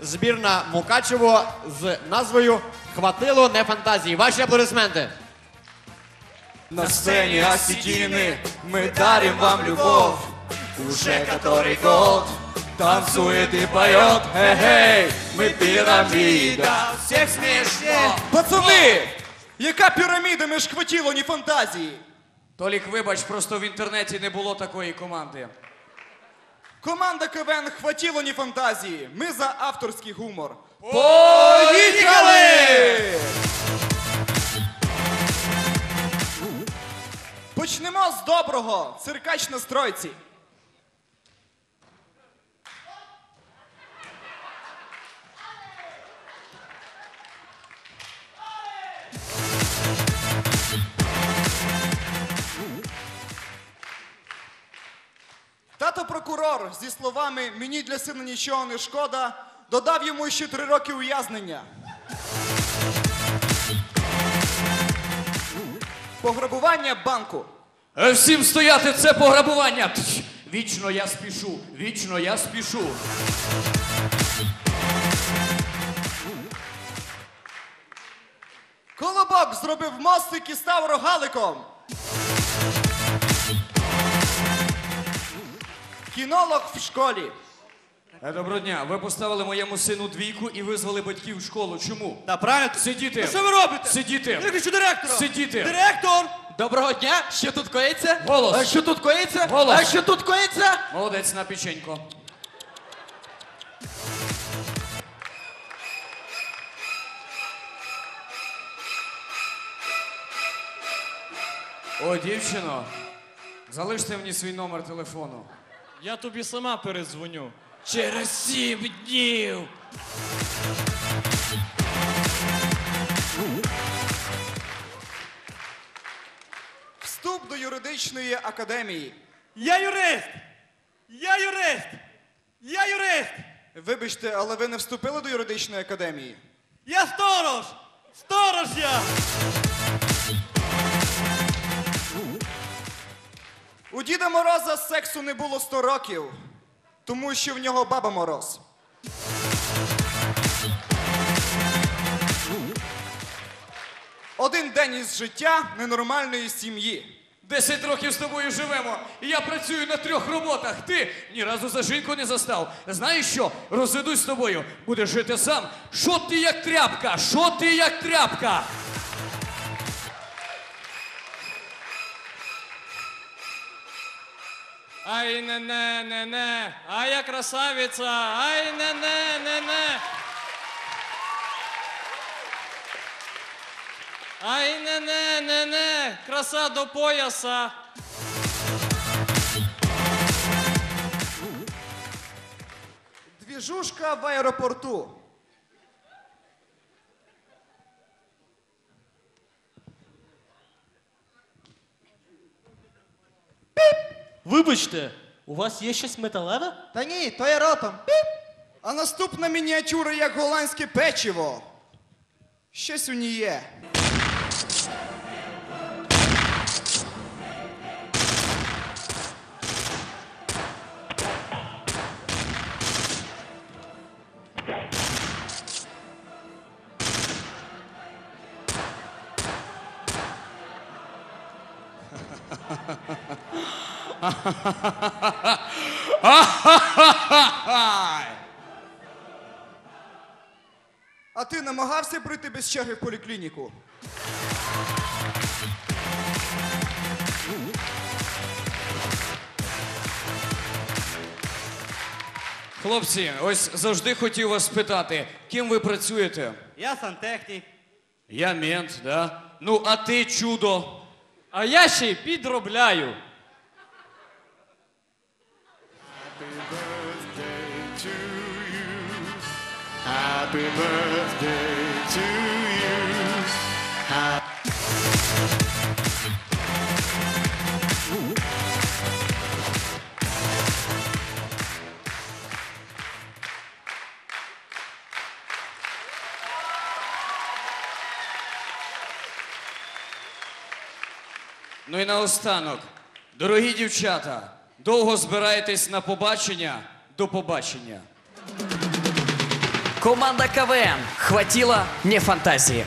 збірна Мукачево з назвою Хватило не фантазії. Ваші аплодисменти. На сцене осетины мы дарим вам любовь Уже который год танцует и поет Эй, мы пирамида, всех смешно Пацани! Яка піраміда між хватіло, ні фантазії? Толік, вибач, просто в інтернеті не було такої команди. Команда КВН хватіло, ні фантазії. Ми за авторський гумор. Поїхали! Почнемо з доброго. Циркач на стройці. Прокурор зі словами Мені для сина нічого не шкода, додав йому ще три роки ув'язнення. Пограбування банку. Е, Всім стояти, це пограбування. Вічно я спішу, вічно я спішу. Колобок зробив мостик і став рогаликом. Кінолог в школі. Е, Доброго дня. Ви поставили моєму сину двійку і визвали батьків в школу. Чому? Та правильно? Сидіти. Що ви робите? Сидіти. Я кричу директора! Сидіти. Директор! Доброго дня! Що тут коїться? Голос. А що тут коїться? Голос. А що тут коїться? Молодець на печенько. О, дівчино, залиште мені свій номер телефону. Я тобі сама передзвоню. Через сім днів. Вступ до юридичної академії. Я юрист! Я юрист! Я юрист! Вибачте, але ви не вступили до юридичної академії. Я сторож! Сторож я! У Діда Мороза сексу не було 100 років, тому що в нього баба Мороз. Один день із життя ненормальної сім'ї. Десять років з тобою живемо. І я працюю на трьох роботах. Ти ні разу за жінку не застав. Знаєш що? Розведусь з тобою. Будеш жити сам. Що ти як тряпка? Що ти як тряпка? Ай не не не не! Ай я красавиця! Ай не не не не! Ай не не не не! Краса до пояса! Двіжушка в аеропорту. Вибачте, у вас є щось металеве? Та ні, то я ротом. А наступна мініатюра як голландське печиво. Щось у ній є. А ти намагався прийти без черги в поліклініку? Хлопці, ось завжди хотів вас спитати, ким ви працюєте? Я сантехнік. Я мент, да? Ну, а ти чудо. А я ще й підробляю. Ну і наостанок, дорогі дівчата, довго збираєтесь на побачення? До побачення. Команда КВН. Хватило не фантазії.